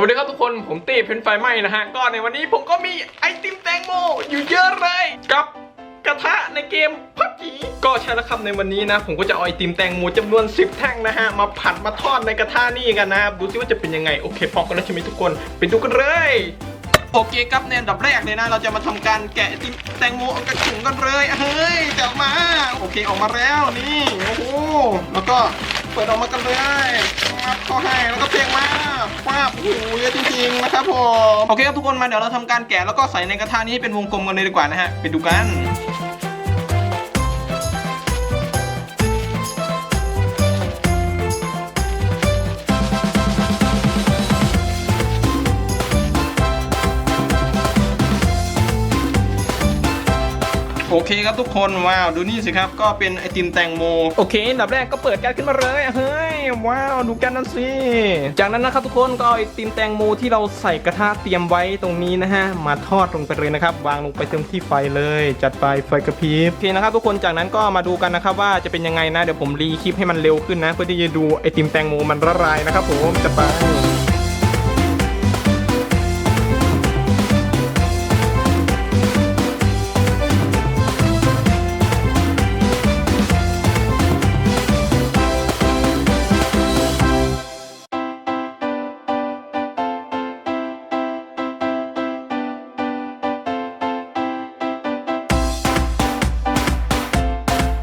วัสดีครับทุกคนผมตีเพนไฟไหม้นะฮะก็ในวันนี้ผมก็มีไอติมแตงโมอยู่เยอะเลยกับกระทะในเกมพับจีก็ใช่แล้วครับในวันนี้นะ ผมก็จะเอาไอติมแตงโมจำนวน 10 แท่งนะฮะ มาผัดมาทอดในกระทะนี่กันนะครับดูซิว่าจะเป็นยังไง โอเคพร้อมกันแล้วใช่ไหมทุกคน ไปดูกันเลยโอเคครับในอันดับแรกเลยนะ เราจะมาทำการแกะไอติมแตงโมออกจากถุงกันเลยเฮ้ยจะออกมา โอเคออกมาแล้วนี่โอ้โหแล้วก็ ปิดออกมากันเลยงับเข้าให้แล้วก็เพลงมาป้าบโอ้โหเยอะจริงๆนะครับผมโอเคครับทุกคนมาเดี๋ยวเราทำการแกะแล้วก็ใส่ในกระทะนี้เป็นวงกลมกันเลยดีกว่านะฮะไปดูกัน โอเคครับทุกคนว้าวดูนี่สิครับก็เป็นไอติมแตงโมโอเคอันดับแรกก็เปิดกันขึ้นมาเลยเฮ้ยว้าวดูกันนั่นสิจากนั้นนะครับทุกคนก็เอาไอติมแตงโมที่เราใส่กระทะเตรียมไว้ตรงนี้นะฮะมาทอดลงไปเลยนะครับวางลงไปเต็มที่ไฟเลย จัดไปไฟกระพริบโอเคนะครับทุกคนจากนั้นก็มาดูกันนะครับว่าจะเป็นยังไงนะเดี๋ยวผมรีคลิปให้มันเร็วขึ้นนะ เพื่อที่จะดูไอติมแตงโมมันละลายนะครับผมจัดไป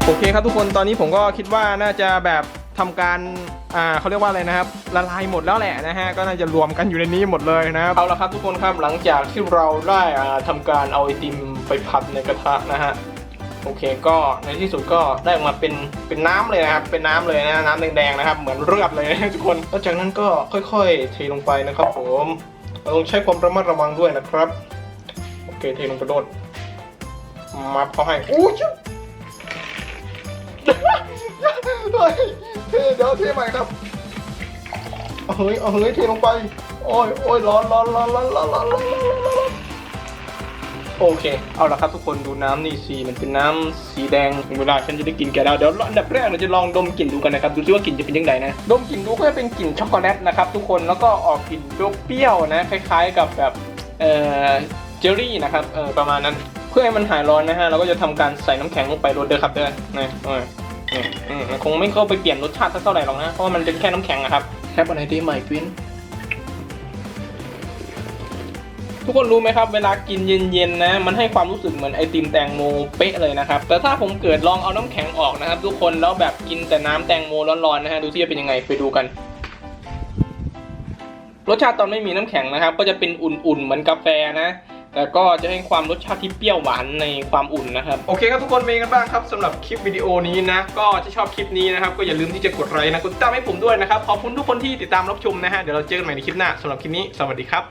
โอเคครับทุกคนตอนนี้ผมก็คิดว่าน่าจะแบบทำการอ่าเขาเรียกว่าอะไรนะครับละลายหมดแล้วแหละนะฮะก็น่าจะรวมกันอยู่ในนี้หมดเลยนะครับเอาละครับทุกคนครับหลังจากที่เราได้อ่าทำการเอาไอติมไปผัดในกระทะนะฮะโอเคก็ในที่สุดก็ได้ออกมาเป็นเป็นน้ำเลยนะครับเป็นน้ำเลยนะน้ำแดงๆนะครับเหมือนเลือดเลยนะทุกคนแล้วจากนั้นก็ค่อยๆเทลงไปนะครับผมเราต้องใช้ความระมัดระวังด้วยนะครับโอเคเทลงไปโดดมาเขาให้อู้ชิบ เดี๋ยวเทใหม่ครับเฮ้ยเฮ้ยเทลงไป โอ้ยโอ้ยร้อนร้อนร้อนร้อนร้อนร้อนโอเค เอาละครับทุกคนดูน้ำนี่สีมันเป็นน้ำสีแดงเวลาฉันจะได้กินแกแล้วเดี๋ยวอันดับแรกเราจะลองดมกลิ่นดูกันนะครับดูซิว่ากลิ่นจะเป็นยังไงนะดมกลิ่นดูก็จะเป็นกลิ่นช็อกโกแลตนะครับทุกคนแล้วก็ออกกลิ่นเปรี้ยวนะคล้าย ๆ กับแบบเอ่อเจลลี่นะครับเอ่อประมาณนั้น พื่อให้มันหายร้อนนะฮะเราก็จะทำการใส่น้ำแข็งลงไปโรดเดอร์ครับเด้อนะเอออืมอืมมันคงไม่เข้าไปเปลี่ยนรสชาติสักเท่าไหร่หรอกนะเพราะว่ามันเป็นแค่น้ำแข็งนะครับแค่อะไรดีใหม่กวินทุกคนรู้ไหมครับ เวลากินเย็นๆนะ มันให้ความรู้สึกเหมือนไอติมแตงโมเป๊ะเลยนะครับ แต่ถ้าผมเกิดลองเอาน้ำแข็งออกนะครับ ทุกคนแล้วแบบกินแต่น้ำแตงโมร้อนๆนะฮะดูที่จะเป็นยังไงไปดูกัน รสชาติตอนไม่มีน้ำแข็งนะครับ ก็จะเป็นอุ่นๆเหมือนกาแฟนะ แต่ก็จะให้ความรสชาติที่เปรี้ยวหวานในความอุ่นนะครับ โอเคครับทุกคนเป็นยังไงกันบ้างครับสำหรับคลิปวิดีโอนี้นะ ก็ถ้าชอบคลิปนี้นะครับ ก็อย่าลืมที่จะกดไลค์นะกดติดตามให้ผมด้วยนะครับ ขอบคุณทุกคนที่ติดตามรับชมนะฮะ เดี๋ยวเราเจอกันใหม่ในคลิปหน้าสำหรับคลิปนี้ สวัสดีครับ